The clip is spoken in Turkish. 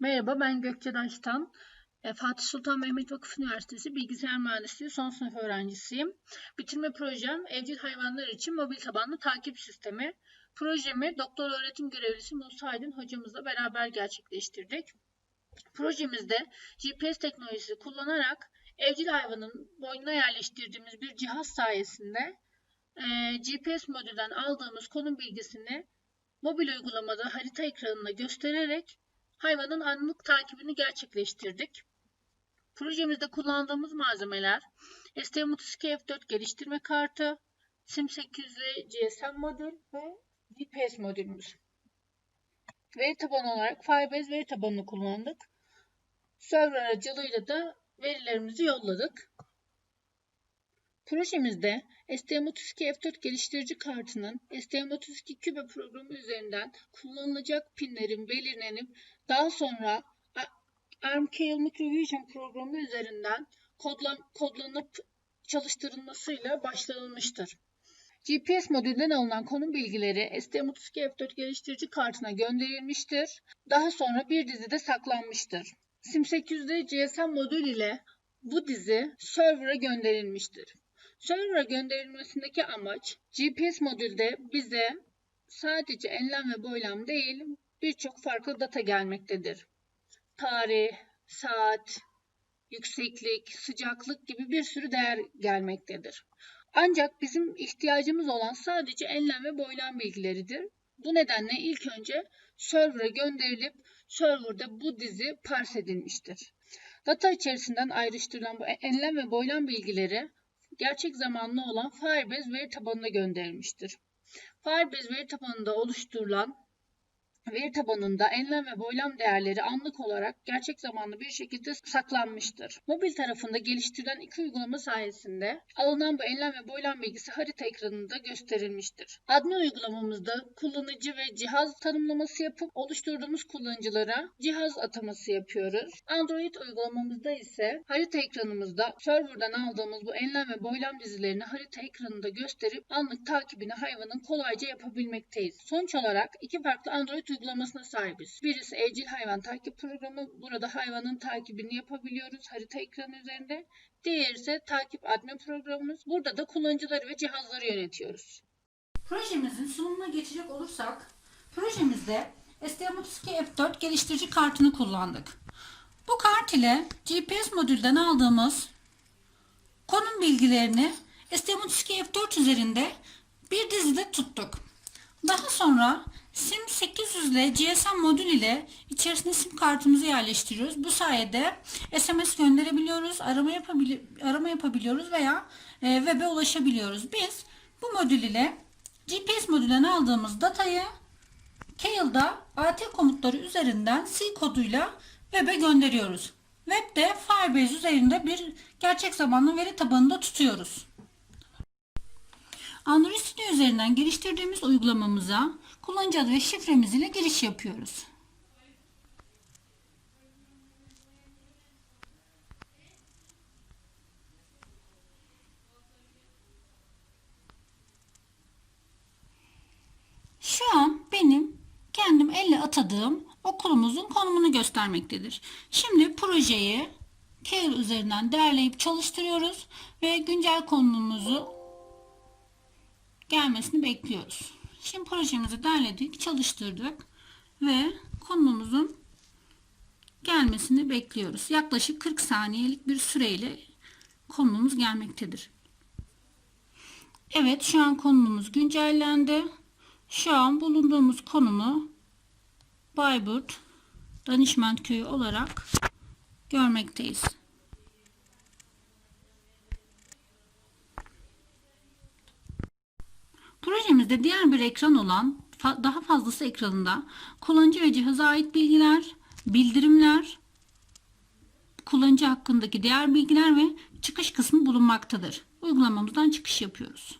Merhaba, ben Gökçe Daştan. E, Fatih Sultan Mehmet Vakıf Üniversitesi Bilgisayar Mühendisliği son sınıf öğrencisiyim. Bitirme projem evcil hayvanlar için mobil tabanlı takip sistemi. Projemi doktor öğretim görevlisi Musa Aydın hocamızla beraber gerçekleştirdik. Projemizde GPS teknolojisi kullanarak evcil hayvanın boynuna yerleştirdiğimiz bir cihaz sayesinde e, GPS modülden aldığımız konum bilgisini mobil uygulamada harita ekranına göstererek hayvanın anlık takibini gerçekleştirdik. Projemizde kullandığımız malzemeler STM32 F4 geliştirme kartı, SIM800 GSM modül ve GPS modülümüz. Veri tabanı olarak Firebase veri tabanını kullandık. Server aracılığıyla da verilerimizi yolladık. Projemizde STM32 F4 geliştirici kartının STM32 Cube programı üzerinden kullanılacak pinlerin belirlenip daha sonra ARM-Keil Microvision programı üzerinden kodlan, kodlanıp çalıştırılmasıyla başlanılmıştır. GPS modülden alınan konum bilgileri STM32 F4 geliştirici kartına gönderilmiştir. Daha sonra bir dizide saklanmıştır. SIM800'de GSM modül ile bu dizi server'a gönderilmiştir. Server'a gönderilmesindeki amaç GPS modülde bize sadece enlem ve boylam değil birçok farklı data gelmektedir. Tarih, saat, yükseklik, sıcaklık gibi bir sürü değer gelmektedir. Ancak bizim ihtiyacımız olan sadece enlem ve boylam bilgileridir. Bu nedenle ilk önce server'a gönderilip server'da bu dizi parse edilmiştir. Data içerisinden ayrıştırılan bu enlem ve boylam bilgileri gerçek zamanlı olan Firebase veri tabanına gönderilmiştir. Firebase veri tabanında oluşturulan veri tabanında enlem ve boylam değerleri anlık olarak gerçek zamanlı bir şekilde saklanmıştır. Mobil tarafında geliştirilen iki uygulama sayesinde alınan bu enlem ve boylam bilgisi harita ekranında gösterilmiştir. Admin uygulamamızda kullanıcı ve cihaz tanımlaması yapıp oluşturduğumuz kullanıcılara cihaz ataması yapıyoruz. Android uygulamamızda ise harita ekranımızda serverdan aldığımız bu enlem ve boylam dizilerini harita ekranında gösterip anlık takibini hayvanın kolayca yapabilmekteyiz. Sonuç olarak iki farklı Android uygulamasına sahibiz. Birisi evcil hayvan takip programı. Burada hayvanın takibini yapabiliyoruz harita ekranı üzerinde. Diğeri ise takip admin programımız. Burada da kullanıcıları ve cihazları yönetiyoruz. Projemizin sunumuna geçecek olursak, projemizde STM32 F4 geliştirici kartını kullandık. Bu kart ile GPS modülden aldığımız konum bilgilerini STM32 F4 üzerinde bir dizide tuttuk. Daha sonra SIM 800 ile GSM modül ile içerisine SIM kartımızı yerleştiriyoruz. Bu sayede SMS gönderebiliyoruz, arama, yapabili arama yapabiliyoruz veya e, web'e ulaşabiliyoruz. Biz bu modül ile GPS modülden aldığımız datayı Keil'da AT komutları üzerinden C koduyla web'e gönderiyoruz. Web'de Firebase üzerinde bir gerçek zamanlı veri tabanında tutuyoruz. Android Studio üzerinden geliştirdiğimiz uygulamamıza kullanıcı adı ve şifremiz ile giriş yapıyoruz. Şu an benim kendim elle atadığım okulumuzun konumunu göstermektedir. Şimdi projeyi Keil üzerinden derleyip çalıştırıyoruz ve güncel konumumuzu gelmesini bekliyoruz. Şimdi projemizi derledik, çalıştırdık ve konumumuzun gelmesini bekliyoruz. Yaklaşık 40 saniyelik bir süreyle konumumuz gelmektedir. Evet şu an konumumuz güncellendi. Şu an bulunduğumuz konumu Bayburt Danışment Köyü olarak görmekteyiz. Projemizde diğer bir ekran olan daha fazlası ekranında kullanıcı ve cihaza ait bilgiler, bildirimler, kullanıcı hakkındaki diğer bilgiler ve çıkış kısmı bulunmaktadır. Uygulamamızdan çıkış yapıyoruz.